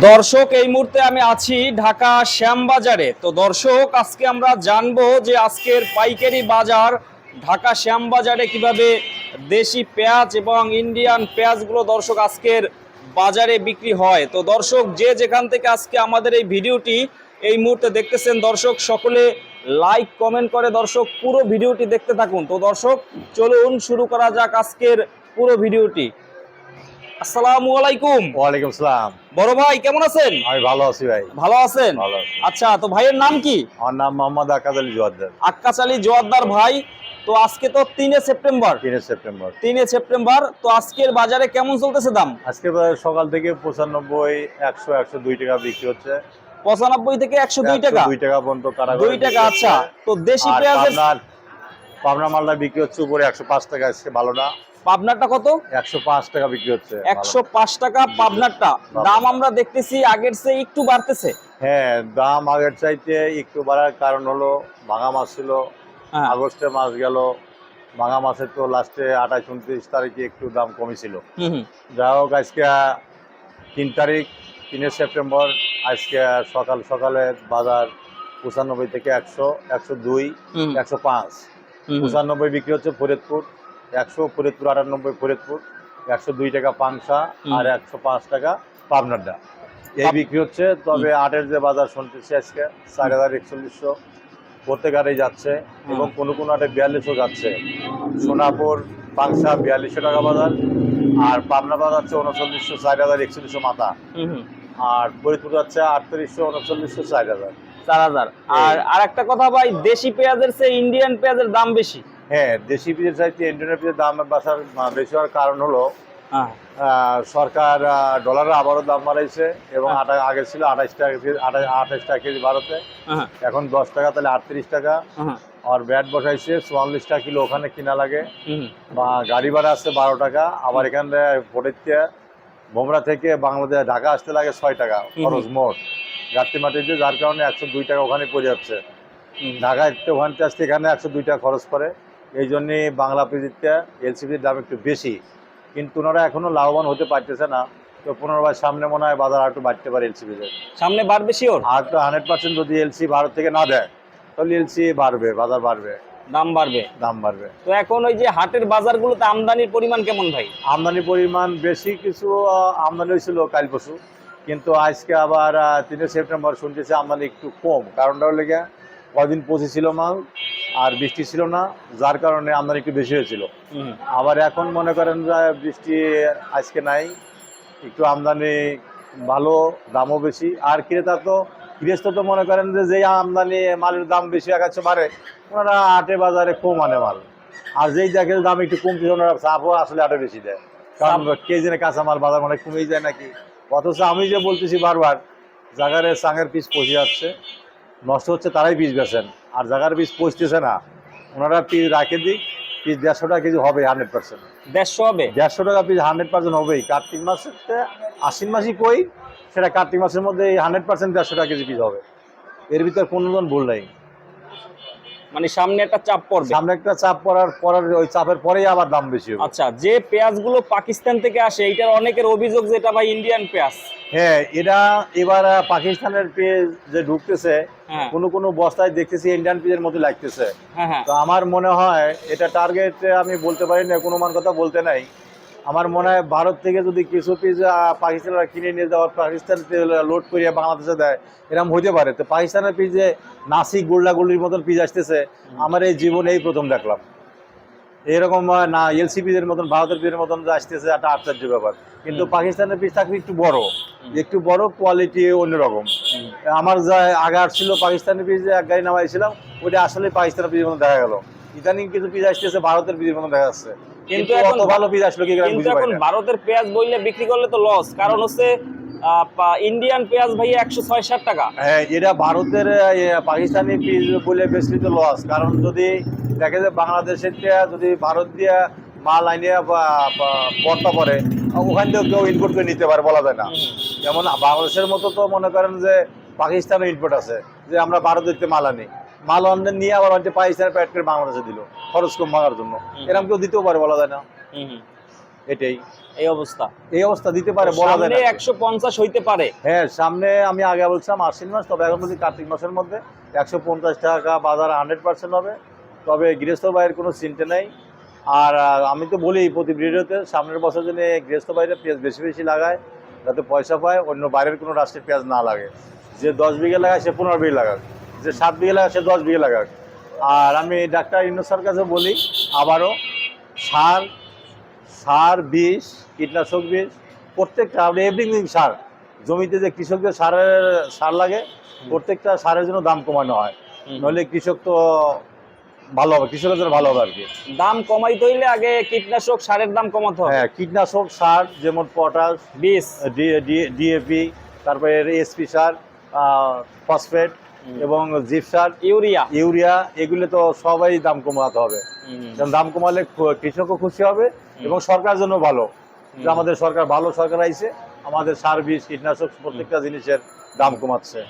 দর্শক, এই মুহূর্তে আমি আছি ঢাকা শ্যামবাজারে। তো দর্শক, আজকে আমরা জানব যে আজকের পাইকারি বাজার ঢাকা শ্যামবাজারে কীভাবে দেশি পেঁয়াজ এবং ইন্ডিয়ান পেঁয়াজগুলো দর্শক আজকের বাজারে বিক্রি হয়। তো দর্শক, যে যেখান থেকে আজকে আমাদের এই ভিডিওটি এই মুহূর্তে দেখতেছেন, দর্শক সকলে লাইক, কমেন্ট করে দর্শক পুরো ভিডিওটি দেখতে থাকুন। তো দর্শক, চলুন শুরু করা যাক আজকের পুরো ভিডিওটি। আসসালামু আলাইকুম। ওয়ালাইকুম সালাম। বড় ভাই কেমন আছেন? আমি ভালো আছি ভাই। ভালো আছেন? আচ্ছা তো ভাইয়ের নাম কি? আমার নাম মোহাম্মদ আকাদ আলী জোয়াদ্দার। আক্কাস আলী জোয়াদ্দার ভাই তো আজকে তো তিনে সেপ্টেম্বর। তিনে সেপ্টেম্বর। তিনে সেপ্টেম্বর তো আজকের বাজারে কেমন চলতেছে দাম? আজকে সকাল থেকে পঁচানব্বই একশো একশো দুই টাকা বিক্রি হচ্ছে। পঁচানব্বই থেকে একশো দুই 102 টাকা? টাকা পর্যন্ত কারা দুই টাকা আচ্ছা তো দেশি পেঁয়াজের আপনার পাবনা মালটা বিক্রি হচ্ছে উপরে একশো পাঁচ টাকা আজকে ভালো না। পাবনারটা কত? একশো পাঁচ টাকা বিক্রি হচ্ছে একশো পাঁচ টাকা পাবনারটা। দাম আমরা দেখতেছি আগের চেয়ে একটু বাড়তেছে। হ্যাঁ দাম আগের চাইতে একটু বাড়ার কারণ হলো ভাঙা মাছ ছিল হ্যাঁ। আগস্টে মাছ গেল ভাঙা মাছের তো লাস্টে আঠাশ উনত্রিশ তারিখে একটু দাম কমেছিল। যাই হোক আজকে তিন তারিখ তিনে সেপ্টেম্বর আজকে সকাল সকালে বাজার পঁচানব্বই থেকে একশো একশো দুই একশো পাঁচ। পঁচানব্বই বিক্রি হচ্ছে ফরিদপুর একশো ফরিদপুর আটানব্বই ফরিদপুর একশো দুই টাকা পাংশা আর একশো পাঁচ টাকা পাবনারডা এই বিক্রি হচ্ছে তবে আটের যে বাজার শুনতেছি আজকে চার হাজার একচল্লিশশো প্রত্যেক হাটেই যাচ্ছে এবং কোনো কোনো হাটে বিয়াল্লিশও যাচ্ছে। সোনাপুর পাংশা বিয়াল্লিশশো টাকা বাজার আর পাবনা বাজার হচ্ছে উনচল্লিশশো চার হাজার একচল্লিশশো মাথা। আর ফরিদপুর যাচ্ছে আটত্রিশশো উনচল্লিশশো চার হাজার। চার হাজার। আর আর একটা কথা ভাই দেশি পেঁয়াজের চেয়ে ইন্ডিয়ান পেঁয়াজের দাম বেশি। হ্যাঁ দেশি পিজের চাইতে ইন্ডিয়ান পিজের দাম বাসার বেশি হওয়ার কারণ হলো হ্যাঁ। সরকার ডলারের আবারও দাম বাড়াইছে এবং হ্যাঁ। আটা আগে ছিল আঠাশ টাকা আঠাশ টাকা কেজি ভারতে। হ্যাঁ। এখন দশ টাকা তাহলে আটত্রিশ টাকা। আর ব্যাট বসাইছে চুয়াল্লিশ টাকা কিলো ওখানে কিনা লাগে। বা গাড়ি ভাড়া আসছে বারো টাকা আবার এখানে ভোটের বোমরা থেকে বাংলাদেশ ঢাকা আসতে লাগে ছয় টাকা খরচ মোট। গাড়ি মাটিতে যার কারণে একশো দুই টাকা ওখানে পড়ে যাচ্ছে। হুম। ঢাকা থেকে ওখান থেকে আসতে এখানে একশো দুই টাকা খরচ করে এই জন্যে বাংলা পিজিটা এলসিপির দাম একটু বেশি। কিন্তু ওনারা এখনও লাভবান হতে পারতেছে না। তো পুনর্বার সামনে মনে হয় বাজার আর একটু বাড়তে পারে এলসিপিতে সামনে বাড়বে শিওর আর তো হান্ড্রেড পার্সেন্ট যদি এলসি ভারত থেকে না দেয় তাহলে এলসি বাড়বে বাজার বাড়বে। দাম বাড়বে? দাম বাড়বে। তো এখন ওই যে হাটের বাজারগুলোতে আমদানির পরিমাণ কেমন ভাই? আমদানির পরিমাণ বেশি কিছু আমদানি হয়েছিল কাল পরশু। কিন্তু আজকে আবার তিনে সেপ্টেম্বর শুনতেছে আমদানি একটু কম। কারণটা হলো কদিন পৌঁছেছিল মাল আর বৃষ্টি ছিল না যার কারণে আমদানি একটু বেশি হয়েছিল। আবার এখন মনে করেন যে বৃষ্টি আজকে নাই একটু আমদানি ভালো দামও বেশি। আর ক্রেতা তো গৃহস্থ তো মনে করেন যে যেই আমদানি মালের দাম বেশি আগাচ্ছে বাড়ে ওনারা হাটে বাজারে কম আনে মাল। আর যেই জায়গায় দাম একটু কমছে ওনারা চাপও আসলে হাটে বেশি দেয়। কারণ কেজি না কাঁচামাল বাজার মানে কমেই যায় নাকি? অথচ আমি যে বলতেছি বারবার জাগারে চাঙের পিস পচে যাচ্ছে। নষ্ট হচ্ছে তারাই বীজ বেছেন আর জায়গার বীজ পচতেছে না ওনারা পিস রাখে দিক পিস দেড়শো টাকা কেজি হবে হান্ড্রেড পার্সেন্ট দেড়শো হবে? দেড়শো টাকা পিস হান্ড্রেড পার্সেন্ট হবেই। কার্তিক মাসের আশ্বিন মাসই কই সেটা কার্তিক মাসের মধ্যে হান্ড্রেড পার্সেন্ট দেড়শো টাকা কেজি পিস হবে। এর ভিতরে কোনো ভুল নেই। মানে সামনে একটা চাপ পড়বে। সামনে একটা চাপ পড়ার পরের ওই চাপের পরেই আবার দাম বেশি হবে। আচ্ছা যে পেঁয়াজগুলো পাকিস্তান থেকে আসে এটার অনেকের অভিযোগ যে এটা ভাই ইন্ডিয়ান পেঁয়াজ। হ্যাঁ এটা এবার পাকিস্তানের পেজ যে ঢুকতেছে হ্যাঁ। কোনো কোনো বস্তায় দেখতেছি ইন্ডিয়ান পেজের মতো লাগতেছে। হ্যাঁ হ্যাঁ। তো আমার মনে হয় এটা টার্গেট আমি বলতে পারি না কোনো মান কথা বলতে নাই। আমার মনে হয় ভারত থেকে যদি কিছু পিস পাকিস্তানরা কিনে নিয়ে যাওয়ার পাকিস্তান লোড করিয়ে বাংলাদেশে দেয় এরকম হইতে পারে। তো পাকিস্তানের পিস যে নাসিক গোল্লা গুল্লির মতন পিস আসতেছে। আমার এই জীবনে এই প্রথম দেখলাম। এরকম না এলসিপিদের মতন ভারতের পিসের মতন যে আসতেছে একটা আশ্চর্য ব্যাপার। কিন্তু পাকিস্তানের পিস থাকলে একটু বড়। একটু বড় কোয়ালিটি অন্যরকম। আমার যা আগে আসছিল পাকিস্তানের পিস যে এক গাড়ি নামাইছিলাম ওইটা আসলে পাকিস্তানের পিসের মতো দেখা গেল। ইদানিং কিছু পিস আসতেছে ভারতের পিসের মতন দেখা যাচ্ছে। কিন্তু এখন ভালো আসলো কি কিন্তু এখন ভারতের পেঁয়াজ বইলে বিক্রি করলে তো লস কারণ হচ্ছে ইন্ডিয়ান পেঁয়াজ ভাই একশো ছয় ষাট টাকা। হ্যাঁ এটা ভারতের পাকিস্তানি পিস বলে বেশি তো লস কারণ যদি দেখে যে বাংলাদেশের যদি ভারত দিয়ে মাল আইনে বা বা- পরে ওখান থেকে কেউ ইনপুট করে নিতে পারে বলা যায় না। যেমন বাংলাদেশের মতো তো মনে করেন যে পাকিস্তানের ইনপুট আছে যে আমরা ভারতের মাল আনি। মাল অন্য নিয়ে আবার হয়তো পাকিস্তানের প্যাট করে বাংলাদেশে দিল। খরচ কম ভাঙার জন্য। এরকম কেউ দিতেও পারে বলা যায় না। এটাই। এই অবস্থা। এই অবস্থা দিতে পারে বলা যায় না। একশো পঞ্চাশ হইতে পারে। হ্যাঁ সামনে আমি আগে বলছিলাম আশ্বিন মাস তবে এখন বলছি কার্তিক মাসের মধ্যে একশো পঞ্চাশ টাকা বাজার হান্ড্রেড পার্সেন্ট হবে। তবে গৃহস্থ বাইরের কোনো চিন্তা নেই। আর আমি তো বলি প্রতি ভিডিওতে সামনের বছর জন্য গৃহস্থ বাইরে পেঁয়াজ বেশি বেশি লাগায় যাতে পয়সা পায় অন্য বাইরের কোনো রাষ্ট্রের পেঁয়াজ না লাগে। যে দশ বিঘে লাগায় সে পনেরো বিঘে লাগাক যে সাত বিঘে লাগায় সে দশ বিঘে লাগাক। আর আমি ডাক্তার ইন্নু স্যার কাছে বলি আবারও সার সার বিষ কীটনাশক বিষ প্রত্যেকটা আপনি এভরিথিং সার জমিতে যে কৃষকদের সারের সার লাগে প্রত্যেকটা সারের জন্য দাম কমানো হয়। নইলে কৃষক তো ভালো হবে কৃষকের জন্য ভালো হবে আর কি। দাম কমাইতে হইলে আগে কীটনাশক সারের দাম কমাতে হবে। হ্যাঁ কীটনাশক সার যেমন পটাশ বিষ। ডিএপি তারপরে এসপি সার ফসফেট। এবং জিপ সার ইউরিয়া। ইউরিয়া এগুলো তো সবাই দাম কমাতে হবে। দাম কমালে কৃষকও খুশি হবে এবং সরকার জন্য ভালো। যে আমাদের সরকার ভালো সরকার আইছে আমাদের সার বীজ কীটনাশক প্রত্যেকটা জিনিসের দাম কমাচ্ছে।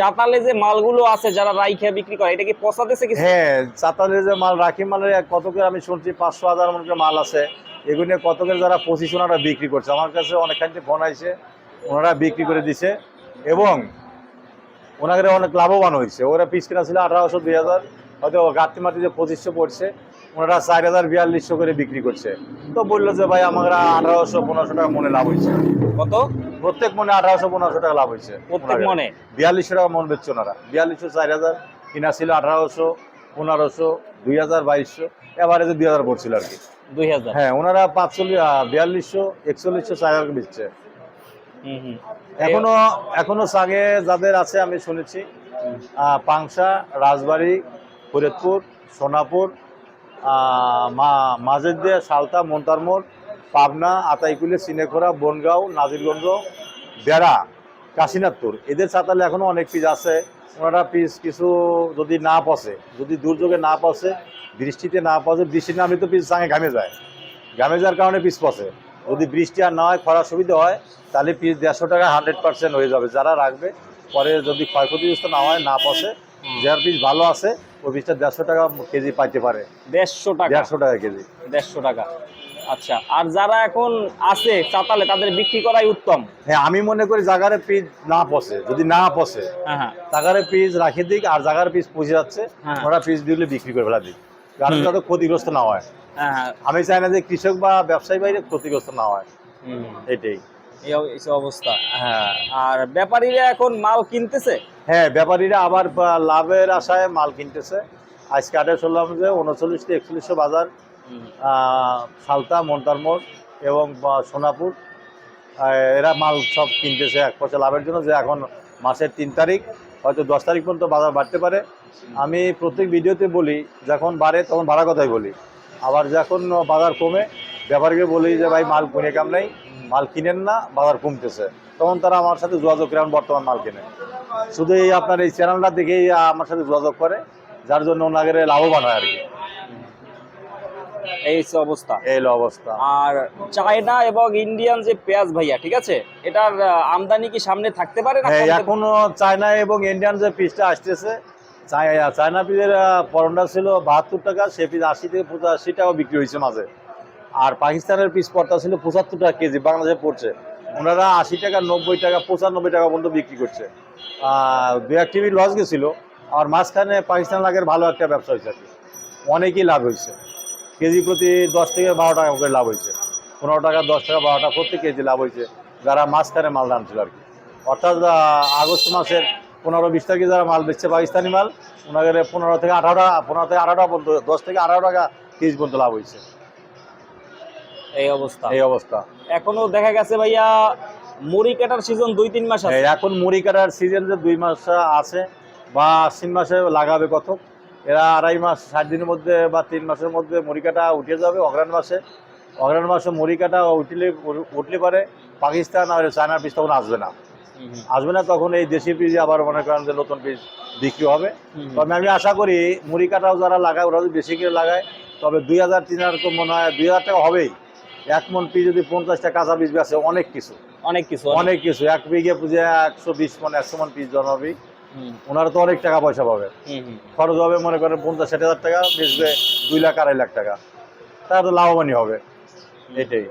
চাতালে যে মালগুলো আছে যারা রাইখা বিক্রি করে এটা কি পচাতেছে কিছু? হ্যাঁ চাতালে যে মাল রাখি মালের এক কত করে আমি শুনছি পাঁচশো হাজার মন মাল আছে। এগুলো কত করে যারা পঁচিশ ওনারা বিক্রি করছে। আমার কাছে অনেকখানি ফোন আইছে ওনারা বিক্রি করে দিছে। এবং ওনাদের অনেক লাভবান হয়েছে। ওরা পিস কেনা ছিল আঠারোশো দুই হাজার। হয়তো গাঁতি মাটিতে পঁচিশশো পড়ছে ওনারা চার হাজার বিয়াল্লিশশো করে বিক্রি করছে। তো বলল যে ভাই আমরা আঠারোশো পনেরোশো টাকা মনে লাভ হয়েছে। কত? প্রত্যেক মনে আঠারোশো পনেরোশো টাকা লাভ হয়েছে প্রত্যেক মনে? বিয়াল্লিশশো টাকা মন বেচছে ওনারা। বিয়াল্লিশশো চার হাজার কিনা ছিল আঠারোশো পনেরোশো দুই হাজার বাইশশো। এভারেজে দুই হাজার পড়ছিল আর কি। দুই হাজার? হ্যাঁ ওনারা পাঁচচল্লিশ বিয়াল্লিশশো একচল্লিশশো চার হাজার বেচছে। হুম, হুম। এখনও এখনও সাগে যাদের আছে আমি শুনেছি পাংশা রাজবাড়ি ফরিদপুর সোনাপুর আহ, মা মাঝেরদিয়া সালতা মন্তারমোড় পাবনা আতাইকুলি সিনেখোরা বনগাঁও নাজিরগঞ্জ বেড়া কাশীনাথপুর। এদের চাতালে এখনও অনেক পিস আছে। ওনারা পিস কিছু যদি না পচে যদি দুর্যোগে না পচে বৃষ্টিতে না পচে বৃষ্টি নামলে তো পিস সাঙে ঘামে যায়। ঘামে যাওয়ার কারণে পিস পচে। যদি বৃষ্টি আর না হয় খরার সুবিধা হয় তাহলে পিস দেড়শো টাকা হান্ড্রেড পার্সেন্ট হয়ে যাবে। যারা রাখবে পরে যদি ক্ষয়ক্ষতিগ্রস্ত না হয় না পচে যার পিস ভালো আছে ওই পিসটা দেড়শো টাকা কেজি পাইতে পারে। দেড়শো টাকা? দেড়শো টাকা কেজি। দেড়শো টাকা। আচ্ছা আর যারা এখন আছে চাতালে তাদের বিক্রি করাই উত্তম? হ্যাঁ আমি মনে করি জাগারে পিস না পচে যদি না পচে হ্যাঁ হ্যাঁ। জাগারে পিস রাখে দিক আর জাগার পিস পচে যাচ্ছে হ্যাঁ। ওরা পিস দিলে বিক্রি করে ফেলা দিক। কারণ। যাতে ক্ষতিগ্রস্ত না হ্যাঁ। আমি চাই না যে কৃষক বা ব্যবসায়ী বাইরে ক্ষতিগ্রস্ত না হয়। এটাই। এই অব- অবস্থা। হ্যাঁ। আর ব্যাপারীরা এখন মাল কিনতেছে? হ্যাঁ ব্যাপারীরা আবার লাভের আশায় মাল কিনতেছে। আজকে আটে শুনলাম যে উনচল্লিশ থেকে একচল্লিশশো বাজার সালতা মন্তারমোড় এবং সোনাপুর। এরা মাল সব কিনতেছে এক পয়সা লাভের জন্য যে এখন মাসের তিন তারিখ হয়তো দশ তারিখ পর্যন্ত বাজার বাড়তে পারে। আমি প্রত্যেক ভিডিওতে বলি যখন বাড়ে তখন ভাড়া কথাই বলি। আবার যখন বাজার কমে ব্যাপারীকে বলি যে ভাই মাল কিনে কাম নেই মাল কিনেন না বাজার কমতেছে। তখন তারা আমার সাথে যোগাযোগ করে বর্তমান মাল কেনে। শুধু এই আপনার এই চ্যানেলটা দেখেই আমার সাথে যোগাযোগ করে যার জন্য ওনাদের লাভবান হয় আর কি এই অবস্থা। এই অবস্থা। আর চায়না এবং ইন্ডিয়ান যে পেঁয়াজ ভাইয়া ঠিক আছে? এটার আমদানি কি সামনে থাকতে পারে না হ্যাঁ এখনও চায়না এবং ইন্ডিয়ান যে পিসটা আসতেছে চায়না পিসের পরনটা ছিল বাহাত্তর টাকা, সে পিস আশি থেকে পঁচাশি টাকা বিক্রি হয়েছে মাঝে। আর পাকিস্তানের পিস পড়তা ছিল পঁচাত্তর টাকা কেজি, বাংলাদেশে পড়ছে। ওনারা আশি টাকা, নব্বই টাকা, পঁচানব্বই টাকা পর্যন্ত বিক্রি করছে। দু এক টিভি লস গেছিল, আর মাঝখানে পাকিস্তান লাগের ভালো একটা ব্যবসা হয়েছে আর কি। অনেকই লাভ হয়েছে। কেজি প্রতি দশ থেকে বারো টাকা করে লাভ হয়েছে। পনেরো টাকা, দশ টাকা, বারো টাকা প্রত্যেক কেজি লাভ হয়েছে, যারা মাঝখানে মাল আনছিল আর কি। অর্থাৎ আগস্ট মাসের পনেরো বিশ তারিখে যারা মাল বেচছে পাকিস্তানি মাল ওনাদের পনেরো থেকে আঠারো টাকা পনেরো থেকে আঠারো টাকা পর্যন্ত দশ থেকে আঠারো টাকা কেজি পর্যন্ত লাভ হয়েছে। এই অবস্থা। এই অবস্থা। এখনও দেখা গেছে ভাইয়া মুড়ি কাটার সিজন দুই তিন মাস আছে। এখন মুড়ি কাটার সিজন যে দুই মাস আছে বা আশ্বিন মাসে লাগাবে কত এরা আড়াই মাস ষাট দিনের মধ্যে বা তিন মাসের মধ্যে মুড়ি কাটা উঠে যাবে অগ্রাণ মাসে। অগ্রাণ মাসে মুড়ি কাটা উঠলে উঠলে পারে পাকিস্তান আর চায়নার পিস তখন আসবে না। আসবে না তখন এই দেশি পিস আবার মনে করেন যে নতুন পিস বিক্রি হবে। তবে আমি আশা করি মুড়ি কাটাও যারা লাগায় ওরা যদি বেশি করে লাগায় তবে দুই হাজার তিন হাজার মনে হয় দুই হাজার টাকা হবেই। এক মন পিস যদি পঞ্চাশটা কাঁচা বীজ বেছে অনেক কিছু। অনেক কিছু অনেক। কিছু। এক বিঘে পুজো একশো বিশ মন একশো মন পিস জন্মাবি ওনারা তো অনেক টাকা পয়সা পাবে। খরচ হবে মনে করেন পঞ্চাশ ষাট হাজার টাকা বেচবে দুই লাখ আড়াই লাখ টাকা। তারা তো লাভবানই হবে। এটাই।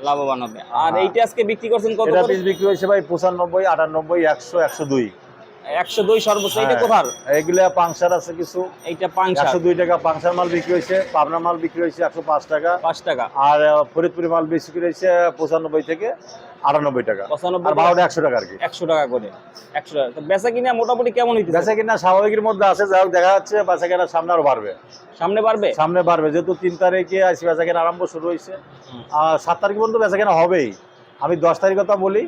লাভবান হবে। আর হ্যাঁ। এইটা আজকে বিক্রি করছেন কত পিস বিক্রি হয়েছে ভাই পঁচানব্বই আটানব্বই একশো একশো দুই। একশো দুই সর্বোচ্চ এইটা হ্যাঁ। কোথার? এগুলা পাংসার আছে কিছু। এইটা পাংশা একশো দুই টাকা পাংসার মাল বিক্রি হয়েছে পাবনা মাল বিক্রি হয়েছে একশো পাঁচ টাকা। পাঁচ টাকা। আর ফরিদপুরি মাল বিক্রি হয়েছে পঁচানব্বই থেকে আটানব্বই টাকা। পঁচানব্বই আর বারোটা একশো টাকা আর কি। একশো টাকা করে। একশো টাকা। তো বেচা কিনা মোটামুটি কেমন হইতেছে? বেচা কিনা স্বাভাবিকের মধ্যে আছে যাই হোক দেখা যাচ্ছে বেচা কেনা সামনে আরও বাড়বে। সামনে বাড়বে? সামনে বাড়বে যেহেতু তিন তারিখে আইসি বেচা কেনা আরম্ভ শুরু হয়েছে। আর সাত তারিখ পর্যন্ত বেচা কেনা হবেই। আমি দশ তারিখ কথা বলি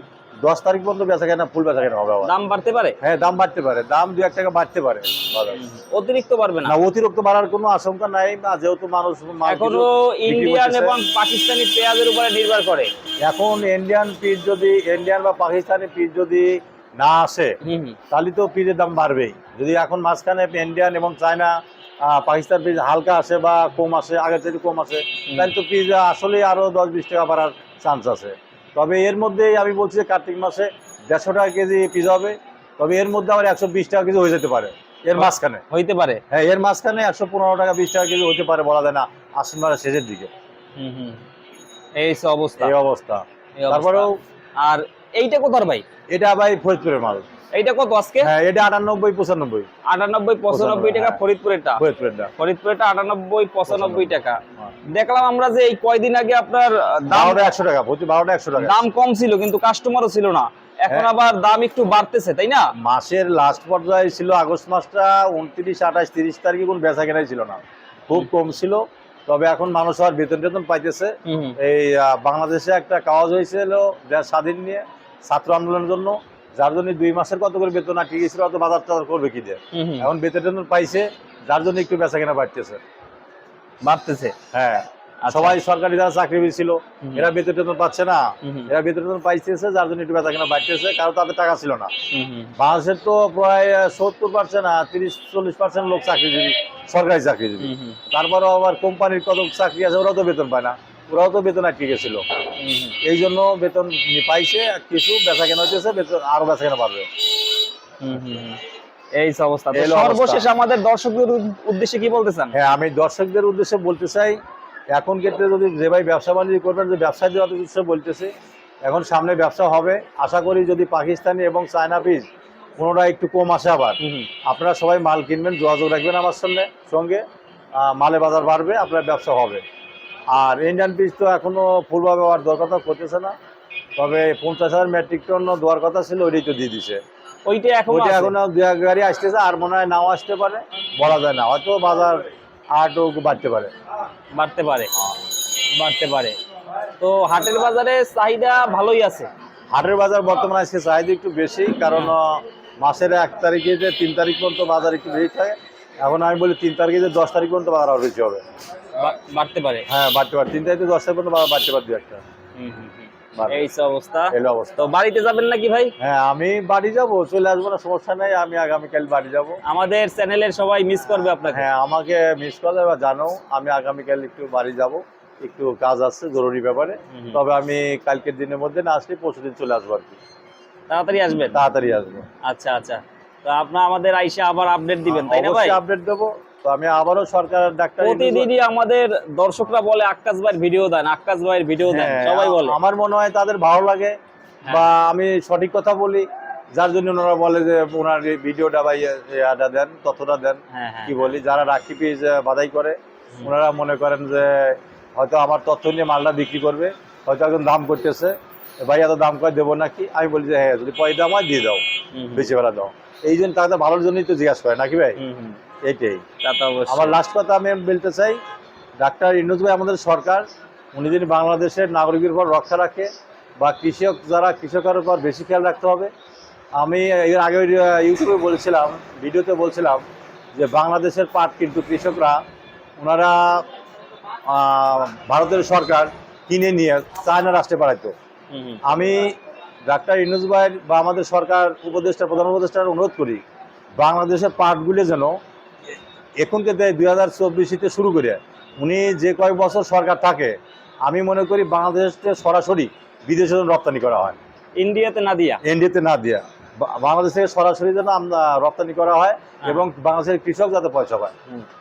দশ তারিখ পর্যন্ত বেচা কেনা ফুল বেচা কেনা হবে দাম বাড়তে পারে? হ্যাঁ দাম বাড়তে পারে। দাম দু এক টাকা বাড়তে পারে। অতিরিক্ত পারবে না? অতিরিক্ত বাড়ার কোনো আশঙ্কা নাই না যেহেতু মানুষ এখনও ইন্ডিয়ান এবং পাকিস্তানি পেঁয়াজের উপরে নির্ভর করে। এখন ইন্ডিয়ান পিস যদি ইন্ডিয়ান বা পাকিস্তানি পিস যদি না আসে তাহলে তো পিসের দাম বাড়বেই। যদি এখন মাঝখানে ইন্ডিয়ান এবং চায়না পাকিস্তান পিস হালকা আসে বা কম আসে আগের থেকে কম আসে তাহলে তো পিস আসলে আরও দশ বিশ টাকা বাড়ার চান্স আছে। তবে এর মধ্যে আমি বলছি যে কার্তিক মাসে দেড়শো টাকা কেজি পিস হবে। তবে এর মধ্যে আবার একশো বিশ টাকা কেজি হয়ে যেতে পারে। এর মাঝখানে। হইতে পারে। হ্যাঁ এর মাঝখানে একশো পনেরো টাকা বিশ টাকা কেজি হতে পারে বলা যায় না। আশ্বিন মাসের শেষের দিকে। হুম হুম। এই সব অবস্থা। এই অবস্থা। এই অবস্থা। তারপরেও আর এইটা কোথার ভাই? এটা ভাই ফরিদপুরের মাল। এইটা কত আজকে? হ্যাঁ এটা আটানব্বই পঁচানব্বই। আটানব্বই পঁচানব্বই টাকা হ্যাঁ। ফরিদপুরেরটা? ফরিদপুরেরটা। ফরিদপুরেরটা আটানব্বই পঁচানব্বই টাকা। হ্যাঁ। দেখলাম আমরা যে এই কয়দিন আগে আপনার দাম বারোটা একশো টাকা প্রতি বারোটা একশো টাকা। দাম কম ছিল কিন্তু কাস্টমারও ছিল না। এখন হ্যাঁ। আবার দাম একটু বাড়তেছে তাই না? মাসের লাস্ট পর্যায়ে ছিল আগস্ট মাসটা উনত্রিশ আঠাশ তিরিশ তারিখে কোনো বেচা কেনাই ছিল না। খুব কম ছিল। তবে এখন মানুষ আর বেতন টেতন পাইতেছে। এই বাংলাদেশে একটা কাজ হয়েছিল স্বাধীন নিয়ে ছাত্র আন্দোলনের জন্য যার জন্য দুই মাসের কত করে বেতন আটকে গেছিল অত বাজার টাজার করবে কি দিয়ে। এখন বেতন পাইছে যার জন্য একটু বেচা কেনা বাড়তেছে বাড়তেছে হ্যাঁ আচ্ছা। সবাই সরকারি যারা চাকরি ছিল এরা বেতন টেতন পাচ্ছে না। এরা বেতন টেতন পাইতেছে যার জন্য একটু বেচা কেনা বাড়তেছে কারণ তাদের টাকা ছিল না। বাংলাদেশের তো প্রায় সত্তর পার্সেন্ট তিরিশ চল্লিশ পার্সেন্ট লোক চাকরিজীবী সরকারি চাকরিজীবী। তারপরেও আবার কোম্পানির কত চাকরি আছে ওরাও তো বেতন পায় না ওরাও তো বেতন আটকে গেছিল। এই জন্য বেতন পাইছে আর কিছু বেচা কেনা হচ্ছে বেতন আরও বেচা কেনা পারবে হুম হুম হুম। এই অবস্থা। সর্বশেষ আমাদের দর্শকদের উদ্দেশ্যে কি বলতে চান হ্যাঁ আমি দর্শকদের উদ্দেশ্যে বলতে চাই এখন ক্ষেত্রে যদি যে ভাই ব্যবসা বাণিজ্য করবেন যে ব্যবসায়ীদের উদ্দেশ্যে বলতেছে এখন সামনে ব্যবসা হবে আশা করি যদি পাকিস্তানি এবং চায়না পিস কোনোটা একটু কম আসে আবার। আপনারা সবাই মাল কিনবেন যোগাযোগ রাখবেন আমার সঙ্গে সঙ্গে মালে বাজার বাড়বে আপনার ব্যবসা হবে আর ইন্ডিয়ান পিস তো এখনও ফুলভাবে আর দরকার করতেছে না। তবে পঞ্চাশ হাজার মেট্রিক টন দেওয়ার কথা ছিল ওইটাই তো দিয়ে দিছে। ওইটা এখন ওইটা এখনও দু এক গাড়ি আসতেছে আর মনে হয় নাও আসতে পারে বলা যায় না। হয়তো বাজার আটও বাড়তে পারে। বাড়তে পারে। বাড়তে পারে। তো হাটের বাজারে চাহিদা ভালোই আছে? হাটের বাজার বর্তমানে আজকে চাহিদা একটু বেশি কারণ মাসের এক তারিখে যে তিন তারিখ পর্যন্ত বাজার একটু বেশি থাকে এখন আমি বলি তিন তারিখে যে দশ তারিখ পর্যন্ত বাজার আরও বেশি হবে। বাড়তে পারে। হ্যাঁ বাড়তে পারে। তিন থেকে পর্যন্ত বাড়তে পারে দু একটা। হুম হুম হুম। বাড়বে। এই অবস্থা। এলো অবস্থা। তো বাড়িতে যাবেন নাকি ভাই? হ্যাঁ আমি বাড়ি যাব চলে আসব না সমস্যা নেই আমি আগামীকাল বাড়ি যাব। আমাদের চ্যানেলের সবাই মিস করবে আপনাকে। হ্যাঁ আমাকে মিস করলে বা জানো আমি আগামীকাল একটু বাড়ি যাব একটু কাজ আছে জরুরি ব্যাপারে। তবে আমি কালকের দিনের মধ্যে না আসলে পরশু দিন চলে আসব আর কি। তাড়াতাড়ি আসবেন? তাড়াতাড়ি আসব। আচ্ছা আচ্ছা। তো আপনার আমাদের আইসা আবার আপডেট দিবেন তাই না ভাই? আপডেট দেবো। তো আমি আবারও সরকার ডাক্তার প্রতিদিনই আমাদের দর্শকরা বলে আক্কাস ভাইয়ের ভিডিও দেন আক্কাস ভাইয়ের ভিডিও দেন হ্যাঁ, সবাই বলে। আমার মনে হয় তাদের ভালো লাগে বা আমি সঠিক কথা বলি যার জন্য ওনারা বলে যে ওনার ভিডিওটা বা ইয়ে- ইয়েটা দেন তথ্যটা দেন হ্যাঁ হ্যাঁ কি বলি যারা রাখি পিস বাধাই করে ওনারা মনে করেন যে হয়তো আমার তথ্য নিয়ে মালটা বিক্রি করবে হয়তো একজন দাম করতেছে ভাই এত দাম করে দেবো নাকি? আমি বলি যে হ্যাঁ যদি পয়সা আমার দিয়ে দাও বেশি বেলা দাও। এই জন্য তাদের ভালোর জন্যই তো জিজ্ঞাসা করে নাকি ভাই? এইটাই তা তো অবশ্যই। আমার লাস্ট কথা আমি বলতে চাই ডাক্তার ইনুজ ভাই আমাদের সরকার উনি যদি বাংলাদেশের নাগরিকের উপর রক্ষা রাখে বা কৃষক যারা কৃষকের উপর বেশি খেয়াল রাখতে হবে আমি এর আগে ইউটিউবে বলছিলাম ভিডিওতে বলছিলাম যে বাংলাদেশের পাট কিন্তু কৃষকরা ওনারা ভারতের সরকার কিনে নিয়ে চায়না রাষ্ট্রে পাঠাইতো। আমি ডাক্তার ইনুজ ভাইয়ের বা আমাদের সরকার উপদেষ্টা প্রধান উপদেষ্টার অনুরোধ করি বাংলাদেশের পাটগুলি যেন এখন থেকে দুই হাজার চব্বিশতে শুরু করে। উনি যে কয়েক বছর সরকার থাকে আমি মনে করি বাংলাদেশকে সরাসরি বিদেশে যেন রপ্তানি করা হয়। ইন্ডিয়াতে না দিয়া? ইন্ডিয়াতে না দিয়া। বাংলাদেশ থেকে সরাসরি যেন আমরা রপ্তানি করা হয় হ্যাঁ। এবং বাংলাদেশের কৃষক যাতে পয়সা পায়।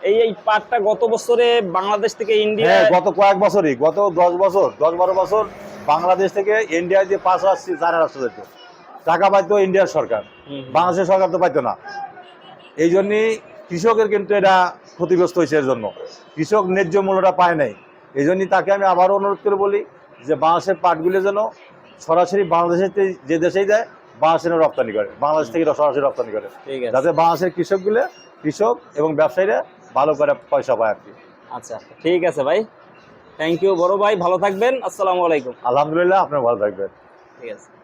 এই এই পাটটা গত বছরে বাংলাদেশ থেকে ইন্ডিয়া হ্যাঁ গত কয়েক বছরই গত দশ বছর দশ বারো বছর বাংলাদেশ থেকে ইন্ডিয়ায় যে পাঁচ আসছে চার রাষ্ট্র যেত টাকা পাইতো ইন্ডিয়ার সরকার। বাংলাদেশের সরকার তো পাইতো না। এই জন্যই কৃষকের কিন্তু এটা ক্ষতিগ্রস্ত হয়েছে এর জন্য কৃষক ন্যায্য মূল্যটা পায় নাই। এই জন্যই তাকে আমি আবারও অনুরোধ করে বলি যে বাংলাদেশের পাটগুলো যেন সরাসরি বাংলাদেশের যে দেশেই দেয় বাংলাদেশে যেন রপ্তানি করে। বাংলাদেশ থেকে সরাসরি রপ্তানি করে। ঠিক আছে। যাতে বাংলাদেশের কৃষকগুলো কৃষক এবং ব্যবসায়ীরা ভালো করে পয়সা পায় আর কি। আচ্ছা ঠিক আছে ভাই। থ্যাংক ইউ বড় ভাই। ভালো থাকবেন। আসসালামু আলাইকুম। আলহামদুলিল্লাহ আপনার ভালো থাকবেন। ঠিক আছে।